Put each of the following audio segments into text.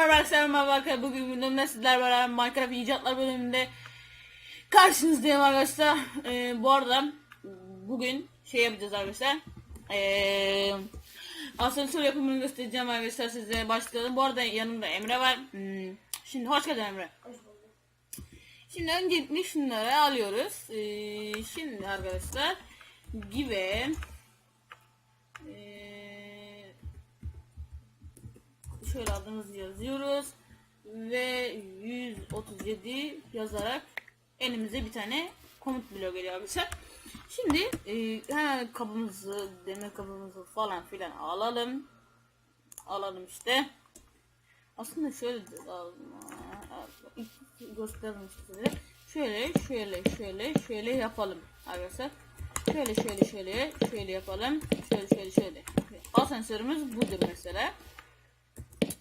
merhaba arkadaşlar merhaba arkadaşlar. Bugün bölümde sizler beraber Minecraft icatlar bölümünde karşınızdayım arkadaşlar. Ee, bu arada bugün şey yapacağız arkadaşlar. Ee, asansör yapımını göstereceğim arkadaşlar size. Başlayalım. Bu arada yanımda Emre var. Hmm, şimdi hoş geldin Emre. Şimdi öncelikle şunları alıyoruz. Ee, şimdi arkadaşlar gibi şöyle adımızı yazıyoruz ve 137 yazarak elimize bir tane komut bloğu geliyor arkadaşlar. Şimdi e, hemen kabımızı, demir kabımızı falan filan alalım. Alalım işte. Aslında şöyle gösterdim size. Şöyle, şöyle, şöyle, şöyle yapalım arkadaşlar. Şöyle, şöyle, şöyle, şöyle yapalım. Şöyle, şöyle, şöyle. Asansörümüz budur mesela.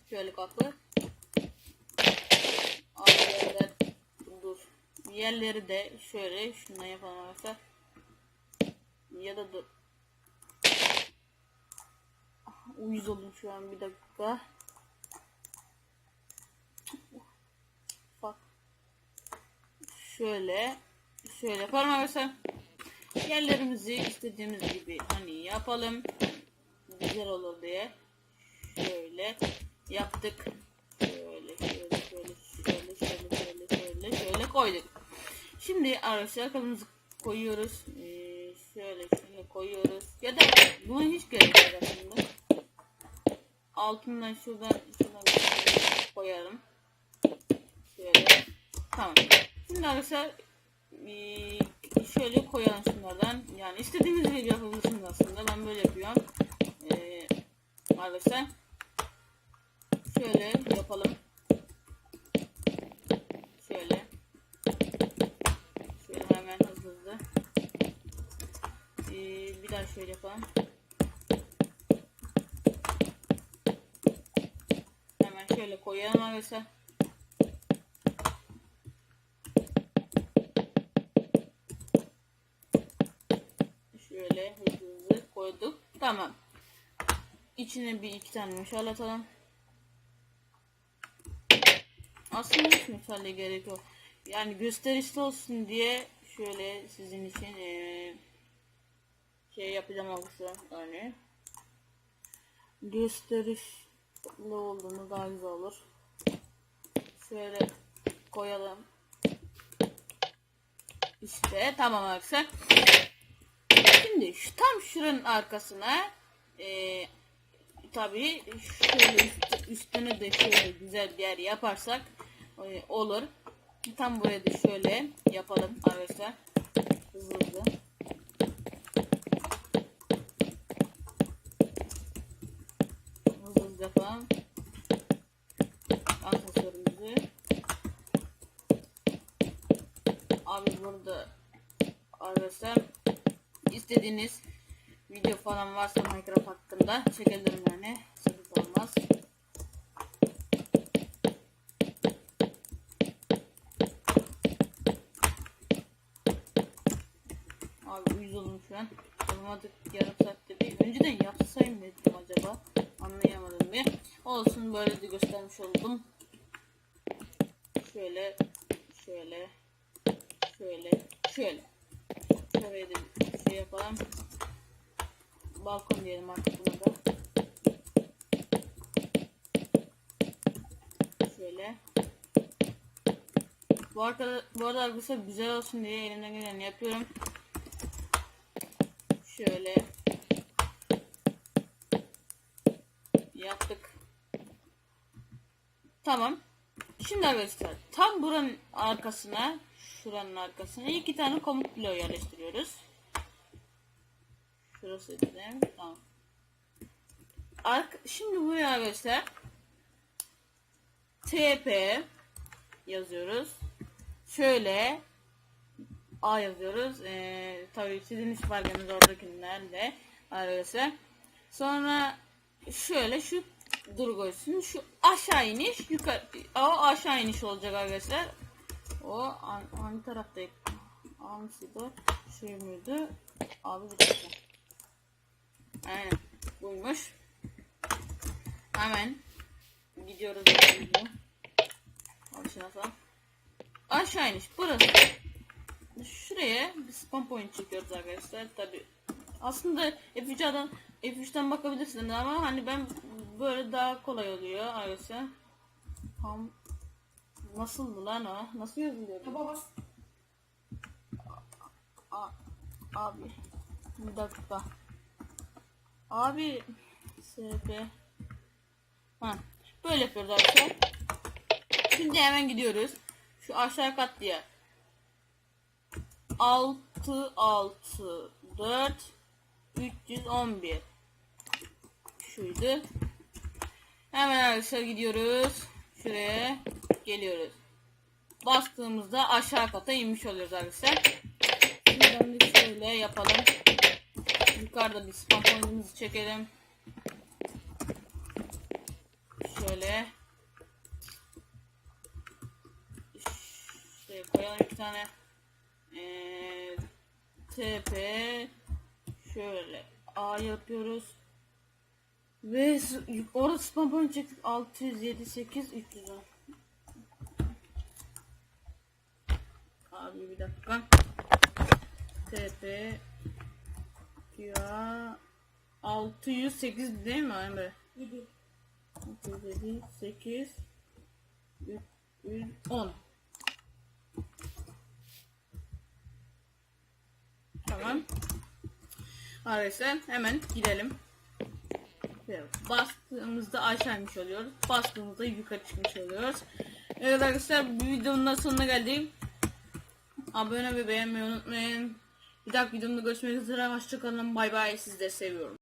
Şöyle kapı. Yerler dur. Yerleri de şöyle şundan yapalım arkadaşlar. Ya da dur. Ah, Uyuz oldum şu an bir dakika. Bak. Şöyle. Şöyle yapalım arkadaşlar. Yerlerimizi istediğimiz gibi hani yapalım. Güzel olur diye. Şöyle yaptık. Şöyle şöyle şöyle şöyle şöyle şöyle şöyle şöyle koyduk. Şimdi arkadaşlar kalımızı koyuyoruz. Ee, şöyle şöyle koyuyoruz. Ya da buna hiç gerek yok aslında. Altından şuradan şuradan koyalım. Şöyle. Tamam. Şimdi arkadaşlar ee, şöyle koyalım şunlardan. Yani istediğiniz gibi yapabilirsiniz aslında. Ben böyle yapıyorum. Ee, arkadaşlar şöyle yapalım. Şöyle. Şöyle hemen hızlı hızlı. Ee, bir daha şöyle yapalım. Hemen şöyle koyalım arkadaşlar. Şöyle hızlı hızlı koyduk. Tamam. İçine bir iki tane meşale atalım. Aslında hiç meşale gerek yok. Yani gösterişli olsun diye şöyle sizin için eee, şey yapacağım arkadaşlar. Yani gösterişli olduğunu daha güzel olur. Şöyle koyalım. İşte tamam arkadaşlar. Şimdi şu tam şuranın arkasına eee tabii şöyle üst- üstüne de şöyle güzel bir yer yaparsak e, olur. Tam buraya da şöyle yapalım arkadaşlar. Hızlı hızlı. Hızlı hızlı yapalım. Asansörümüzü. Abi burada arkadaşlar istediğiniz video falan varsa Minecraft hakkında çekebilirim yani. An. Olmadık yarım saatte bir. Önceden yapsayım dedim acaba. Anlayamadım bir. Olsun böyle de göstermiş oldum. Şöyle, şöyle, şöyle, şöyle. Şöyle de şey yapalım balkon diyelim artık buna da. Şöyle. Bu arada, bu arada arkadaşlar güzel olsun diye elimden geleni yapıyorum. Şöyle. Yaptık. Tamam. Şimdi arkadaşlar tam buranın arkasına şuranın arkasına iki tane komut bloğu yerleştiriyoruz. Şurası dedim. Tamam. Ark şimdi buraya arkadaşlar TP yazıyoruz. Şöyle A yazıyoruz. Ee, tabii sizin iş farkınız oradakinden de arkadaşlar. Sonra şöyle şu dur koysun. Şu aşağı iniş yukarı o aşağı iniş olacak arkadaşlar. O an, hangi taraftaydı? Hangisiydi? Şey muydu? Abi bir dakika. Aynen. Buymuş. Hemen gidiyoruz. Aşağı. Aşağı iniş. Burası. Şuraya bir spam point çekiyoruz arkadaşlar. Tabi aslında F3'den F3'ten bakabilirsiniz ama hani ben böyle daha kolay oluyor arkadaşlar. Tam nasıldı lan o? Nasıl yazılıyor? Taba bas. A- abi bir dakika. Abi SP Ha böyle yapıyoruz arkadaşlar. Şimdi hemen gidiyoruz. Şu aşağı kat diye. 6 6 4 311 şuydu. Hemen arkadaşlar gidiyoruz. Şuraya geliyoruz. Bastığımızda aşağı kata inmiş oluyoruz arkadaşlar. Şuradan şöyle yapalım. Yukarıda bir spam point'imizi çekelim. Şöyle. Şuraya koyalım bir tane. Ee, TP şöyle A yapıyoruz. Ve orada spam point çektik 607 8 310. Abi bir dakika. TP ya 608 değil mi Emre? 7. 607 8 310 Tamam. Arkadaşlar hemen gidelim. Bastığımızda aşağı inmiş oluyoruz. Bastığımızda yukarı çıkmış oluyoruz. Evet arkadaşlar bu videonun da sonuna geldik. Abone ve beğenmeyi unutmayın. Bir dahaki videomda görüşmek üzere. Hoşçakalın. Bay bay. Sizleri seviyorum.